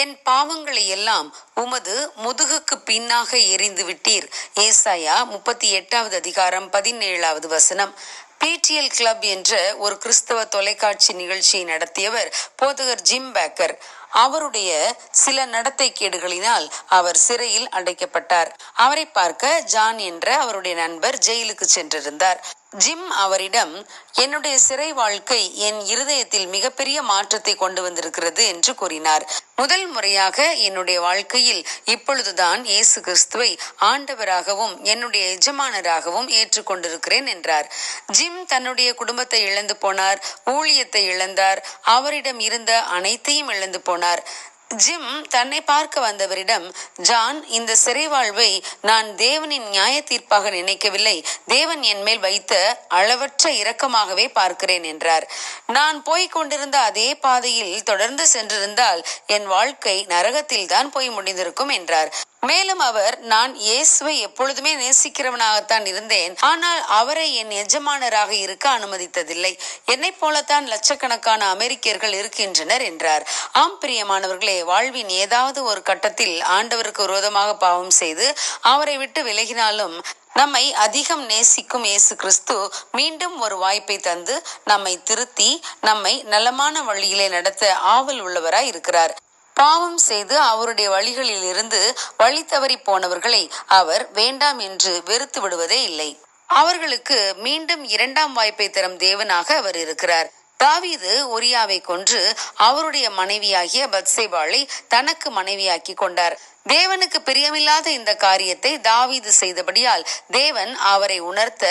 என் பாவங்களை எல்லாம் உமது முதுகுக்கு பின்னாக எரிந்து விட்டீர். ஏசாயா முப்பத்தி எட்டாவது அதிகாரம் பதினேழாவது வசனம். பிடிஎல் கிளப் என்ற ஒரு கிறிஸ்தவ தொலைக்காட்சி நிகழ்ச்சியை நடத்தியவர் போதகர் ஜிம் பேக்கர். அவருடைய சில நடத்தை கேடுகளினால் அவர் சிறையில் அடைக்கப்பட்டார். அவரை பார்க்க ஜான் என்ற அவருடைய நண்பர் ஜெயிலுக்கு சென்றிருந்தார். ஜிம் அவரிடம் என்னுடைய சிறை வாழ்க்கை என் இருதயத்தில் மிகப்பெரிய மாற்றத்தை கொண்டு வந்திருக்கிறது என்று கூறினார். முதல் முறையாக என்னுடைய வாழ்க்கையில் இப்பொழுதுதான் இயேசு கிறிஸ்துவை ஆண்டவராகவும் என்னுடைய எஜமானராகவும் ஏற்றுக்கொண்டிருக்கிறேன் என்றார். ஜிம் தன்னுடைய குடும்பத்தை இழந்து போனார் ஊழியத்தை இழந்தார் அவரிடம் இருந்த அனைத்தையும் இழந்து போனார். ஜிம் தன்னை பார்க்க வந்தவரிடம் ஜான் இந்த சிறை வாழ்வை நான் தேவனின் நியாய தீர்ப்பாக நினைக்கவில்லை. தேவன் என் மேல் வைத்த அளவற்ற இரக்கமாகவே பார்க்கிறேன் என்றார். நான் போய்க் கொண்டிருந்த அதே பாதையில் தொடர்ந்து சென்றிருந்தால் என் வாழ்க்கை நரகத்தில் தான் போய் முடிந்திருக்கும் என்றார். மேலும் அவர் நான் இயேசுவை எப்பொழுதுமே நேசிக்கிறவனாகத்தான் இருந்தேன். ஆனால் அவரை என் எஜமானராக இருக்க அனுமதித்ததில்லை. என்னைப் போலத்தான் லட்சக்கணக்கான அமெரிக்கர்கள் இருக்கின்றனர் என்றார். ஆம் பிரியமானவர்களே வாழ்வின் ஏதாவது ஒரு கட்டத்தில் ஆண்டவருக்கு விரோதமாக பாவம் செய்து அவரை விட்டு விலகினாலும் நம்மை அதிகம் நேசிக்கும் இயேசு கிறிஸ்து மீண்டும் ஒரு வாய்ப்பை தந்து நம்மை திருத்தி நம்மை நலமான வழியிலே நடத்த ஆவல் உள்ளவராய் இருக்கிறார். பாவம் செய்து அவருடைய வழிகளில் இருந்து வழி தவறி போனவர்களை அவர் வேண்டாம் என்று வெறுத்து விடுவதே இல்லை. அவர்களுக்கு மீண்டும் இரண்டாம் வாய்ப்பை தரும் தேவனாக அவர் இருக்கிறார். தாவீது ஒரியாவை கொன்று அவருடைய மனைவியாகிய பத்சேபாளை தனக்கு மனைவியாக்கி கொண்டார். தேவனுக்கு பிரியமில்லாத இந்த காரியத்தை தாவீது செய்தபடியால் தேவன் அவரை உணர்த்த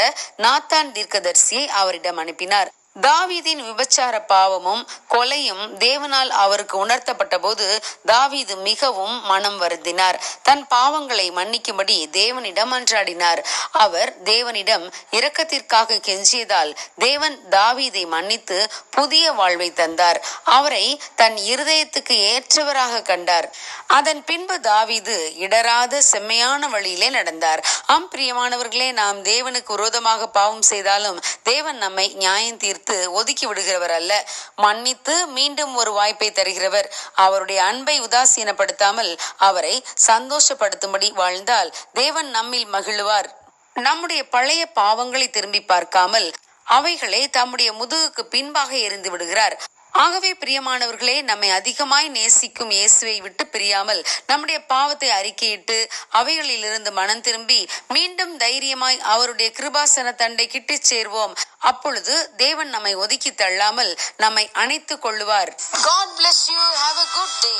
நாத்தான் தீர்க்கதர்சியை அவரிடம் அனுப்பினார். தாவீதின் விபச்சார பாவமும் கொலையும் தேவனால் அவருக்கு உணர்த்தப்பட்ட போது தாவீது மிகவும் மனம் வருந்தினார். தன் பாவங்களை மன்னிக்கும்படி தேவனிடம் அன்றாடினார். அவர் தேவனிடம் இரக்கத்திற்காக கெஞ்சியதால் தேவன் தாவீதை மன்னித்து புதிய வாழ்வை தந்தார். அவரை தன் இருதயத்துக்கு ஏற்றவராக கண்டார். அதன் பின்பு தாவீது இடராத செம்மையான வழியிலே நடந்தார். ஆம் பிரியமானவர்களே நாம் தேவனுக்கு விரோதமாக பாவம் செய்தாலும் தேவன் நம்மை நியாயம் தீர்த்து ஒதுக்கி விடுகிறவர் அல்ல. மன்னித்து மீண்டும் ஒரு வாய்ப்பை தருகிறவர். அவருடைய அன்பை உதாசீனப்படுத்தாமல் அவரை சந்தோஷப்படுத்தும்படி வாழ்ந்தால் தேவன் நம்மில் மகிழுவார். நம்முடைய பழைய பாவங்களை திரும்பி பார்க்காமல் அவைகளை தம்முடைய முதுகுக்கு பின்பாக எறிந்து விடுகிறார். ஆகவே பிரியமானவர்களே நம்மை அதிகமாய் நேசிக்கும் இயேசுவை விட்டு பிரியாமல் நம்முடைய பாவத்தை அறிக்கையிட்டு அவைகளிலிருந்து மனம் திரும்பி மீண்டும் தைரியமாய் அவருடைய கிருபாசன தண்டை கிட்டிச் சேர்வோம் அப்பொழுது தேவன் நம்மை ஒதுக்கி தள்ளாமல் நம்மை அணைத்துக் கொள்ளுவார் God bless you. Have a good day.